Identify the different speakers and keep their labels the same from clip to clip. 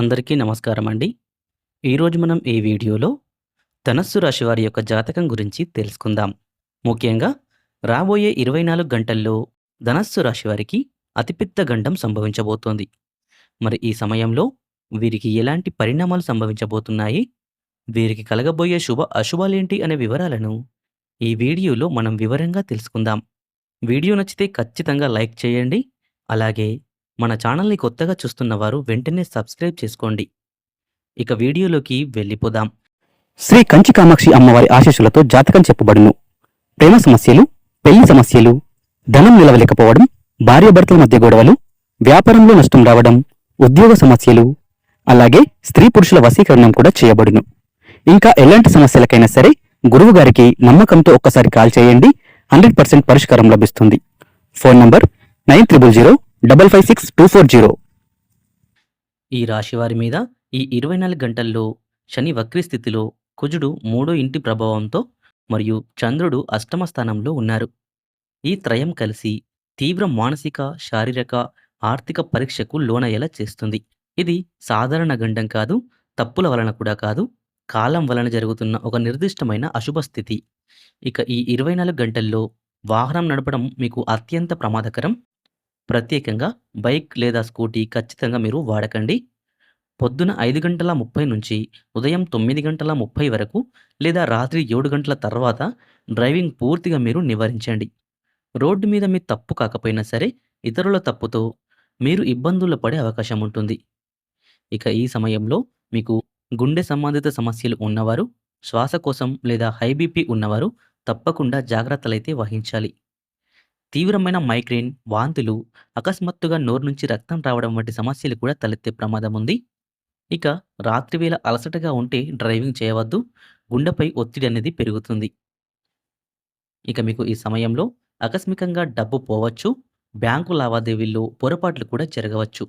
Speaker 1: అందరికీ నమస్కారం అండి. ఈరోజు మనం ఈ వీడియోలో ధనస్సు రాశి వారి యొక్క జాతకం గురించి తెలుసుకుందాం. ముఖ్యంగా రాబోయే 24 గంటల్లో ధనస్సు రాశి వారికి అతిపెద్ద గండం సంభవించబోతోంది. మరి ఈ సమయంలో వీరికి ఎలాంటి పరిణామాలు సంభవించబోతున్నాయి? వీరికి కలగబోయే శుభ అశుభాలేంటి అనే వివరాలను ఈ వీడియోలో మనం వివరంగా తెలుసుకుందాం. వీడియో నచ్చితే ఖచ్చితంగా లైక్ చేయండి. అలాగే మన ఛానల్‌ని కొత్తగా చూస్తున్నవారు వెంటనే సబ్స్క్రైబ్ చేసుకోండి. ఇక వీడియోలోకి వెళ్ళిపోదాం.
Speaker 2: శ్రీ కంచి కామాక్షి అమ్మవారి ఆశీస్సులతో జాతకం చెప్పబడును ప్రేమ సమస్యలు పెళ్ళి సమస్యలు ధనం నిలవలేకపోవడం భార్యాభర్తల మధ్య గొడవలు వ్యాపారంలో నష్టం రావడం ఉద్యోగ సమస్యలు అలాగే స్త్రీ పురుషుల వశీకరణం కూడా చేయబడును ఇంకా ఎలాంటి సమస్యలకైనా సరే గురువు గారికి నమ్మకంతో ఒక్కసారి కాల్ చేయండి హండ్రెడ్ పర్సెంట్ పరిష్కారం లభిస్తుంది phone number nine triple zero double five six two four zero
Speaker 1: ఈ రాశి వారి మీద ఈ 24 గంటల్లో శని వక్రీ స్థితిలో కుజుడు మూడో ఇంటి ప్రభావంతో మరియు చంద్రుడు అష్టమ స్థానంలో ఉన్నారు. ఈ త్రయం కలిసి తీవ్ర మానసిక, శారీరక, ఆర్థిక పరీక్షకు లోనయ్యేలా చేస్తుంది. ఇది సాధారణ గండం కాదు, తప్పుల వలన కూడా కాదు, కాలం వలన జరుగుతున్న ఒక నిర్దిష్టమైన అశుభ స్థితి. ఇక ఈ 24 గంటల్లో వాహనం నడపడం మీకు అత్యంత ప్రమాదకరం. ప్రత్యేకంగా బైక్ లేదా స్కూటీ ఖచ్చితంగా మీరు వాడకండి. పొద్దున ఐదు గంటల 30 నుంచి ఉదయం తొమ్మిది గంటల 30 వరకు లేదా రాత్రి ఏడు గంటల తర్వాత డ్రైవింగ్ పూర్తిగా మీరు నివారించండి. రోడ్డు మీద మీ తప్పు కాకపోయినా సరే ఇతరుల తప్పుతో మీరు ఇబ్బందుల్లో పడే అవకాశం ఉంటుంది. ఇక ఈ సమయంలో మీకు గుండె సంబంధిత సమస్యలు ఉన్నవారు, శ్వాసకోశం లేదా హైబీపీ ఉన్నవారు తప్పకుండా జాగ్రత్తలైతే వహించాలి. తీవ్రమైన మైగ్రేన్, వాంతులు, అకస్మాత్తుగా నోరు నుంచి రక్తం రావడం వంటి సమస్యలు కూడా తలెత్తే ప్రమాదం ఉంది. ఇక రాత్రివేళ అలసటగా ఉంటే డ్రైవింగ్ చేయవద్దు. గుండెపై ఒత్తిడి అనేది పెరుగుతుంది. ఇక మీకు ఈ సమయంలో ఆకస్మికంగా డబ్బు పోవచ్చు. బ్యాంకు లావాదేవీల్లో పొరపాట్లు కూడా జరగవచ్చు.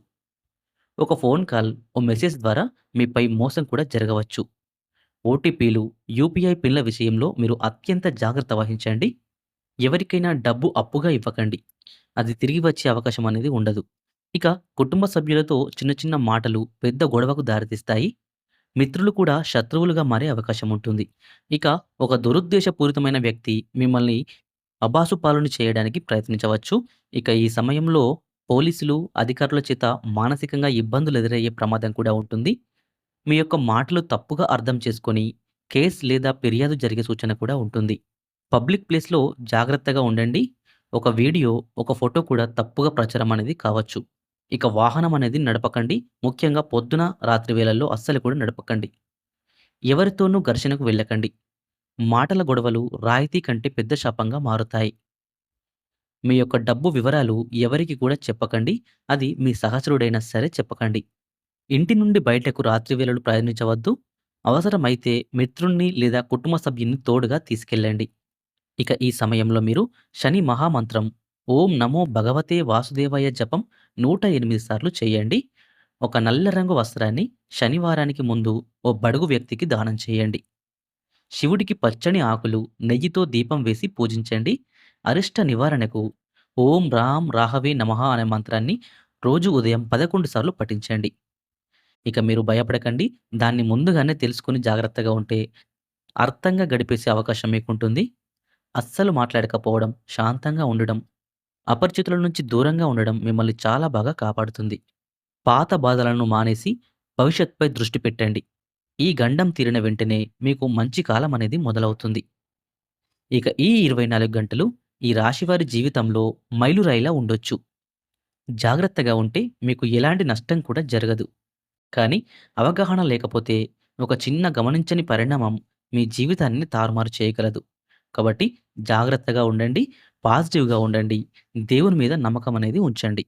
Speaker 1: ఒక ఫోన్ కాల్, ఓ మెసేజ్ ద్వారా మీపై మోసం కూడా జరగవచ్చు. ఓటీపీలు, యూపీఐ పిన్ల విషయంలో మీరు అత్యంత జాగ్రత్త వహించండి. ఎవరికైనా డబ్బు అప్పుగా ఇవ్వకండి. అది తిరిగి వచ్చే అవకాశం అనేది ఉండదు. ఇక కుటుంబ సభ్యులతో చిన్న చిన్న మాటలు పెద్ద గొడవకు దారితీస్తాయి. మిత్రులు కూడా శత్రువులుగా మారే అవకాశం ఉంటుంది. ఇక ఒక దురుద్దేశపూరితమైన వ్యక్తి మిమ్మల్ని అబాసుపాలుని చేయడానికి ప్రయత్నించవచ్చు. ఇక ఈ సమయంలో పోలీసులు, అధికారుల చేత మానసికంగా ఇబ్బందులు ఎదురయ్యే ప్రమాదం కూడా ఉంటుంది. మీ యొక్క మాటలు తప్పుగా అర్థం చేసుకొని కేస్ లేదా ఫిర్యాదు జరిగే సూచన కూడా ఉంటుంది. పబ్లిక్ ప్లేస్‌లో జాగ్రత్తగా ఉండండి. ఒక వీడియో, ఒక ఫోటో కూడా తప్పుగా ప్రచారం అనేది కావచ్చు. ఇక వాహనం అనేది నడపకండి. ముఖ్యంగా పొద్దున, రాత్రి వేళల్లో అస్సలు కూడా నడపకండి. ఎవరితోనూ ఘర్షణకు వెళ్ళకండి. మాటల గొడవలు రాయితీ కంటే పెద్ద శాపంగా మారుతాయి. మీ యొక్క డబ్బు వివరాలు ఎవరికి కూడా చెప్పకండి. అది మీ సహచరుడైనా సరే చెప్పకండి. ఇంటి నుండి బయటకు రాత్రి వేళలు ప్రయాణించవద్దు. అవసరమైతే మిత్రుణ్ణి లేదా కుటుంబ సభ్యుని తోడుగా తీసుకెళ్ళండి. ఇక ఈ సమయంలో మీరు శని మహామంత్రం ఓం నమో భగవతే వాసుదేవయ్య జపం 108 సార్లు చేయండి. ఒక నల్ల రంగు వస్త్రాన్ని శనివారానికి ముందు ఓ బడుగు వ్యక్తికి దానం చేయండి. శివుడికి పచ్చని ఆకులు, నెయ్యితో దీపం వేసి పూజించండి. అరిష్ట నివారణకు ఓం రాం రాహవే నమః అనే మంత్రాన్ని రోజు ఉదయం 11 సార్లు పఠించండి. ఇక మీరు భయపడకండి. దాన్ని ముందుగానే తెలుసుకుని జాగ్రత్తగా ఉంటే అర్థంగా గడిపేసే అవకాశం మీకుంటుంది. అస్సలు మాట్లాడకపోవడం, శాంతంగా ఉండడం, అపరిచితుల నుంచి దూరంగా ఉండడం మిమ్మల్ని చాలా బాగా కాపాడుతుంది. పాత బాధలను మానేసి భవిష్యత్తుపై దృష్టి పెట్టండి. ఈ గండం తీరిన వెంటనే మీకు మంచి కాలం అనేది మొదలవుతుంది. ఇక ఈ 24 గంటలు ఈ రాశివారి జీవితంలో మైలురాయిలా ఉండొచ్చు. జాగ్రత్తగా ఉంటే మీకు ఎలాంటి నష్టం కూడా జరగదు. కానీ అవగాహన లేకపోతే ఒక చిన్న గమనించని పరిణామం మీ జీవితాన్ని తారుమారు చేయగలదు. కాబట్టి జాగ్రత్తగా ఉండండి. పాజిటివ్‌గా ఉండండి. దేవుని మీద నమ్మకం అనేది ఉంచండి.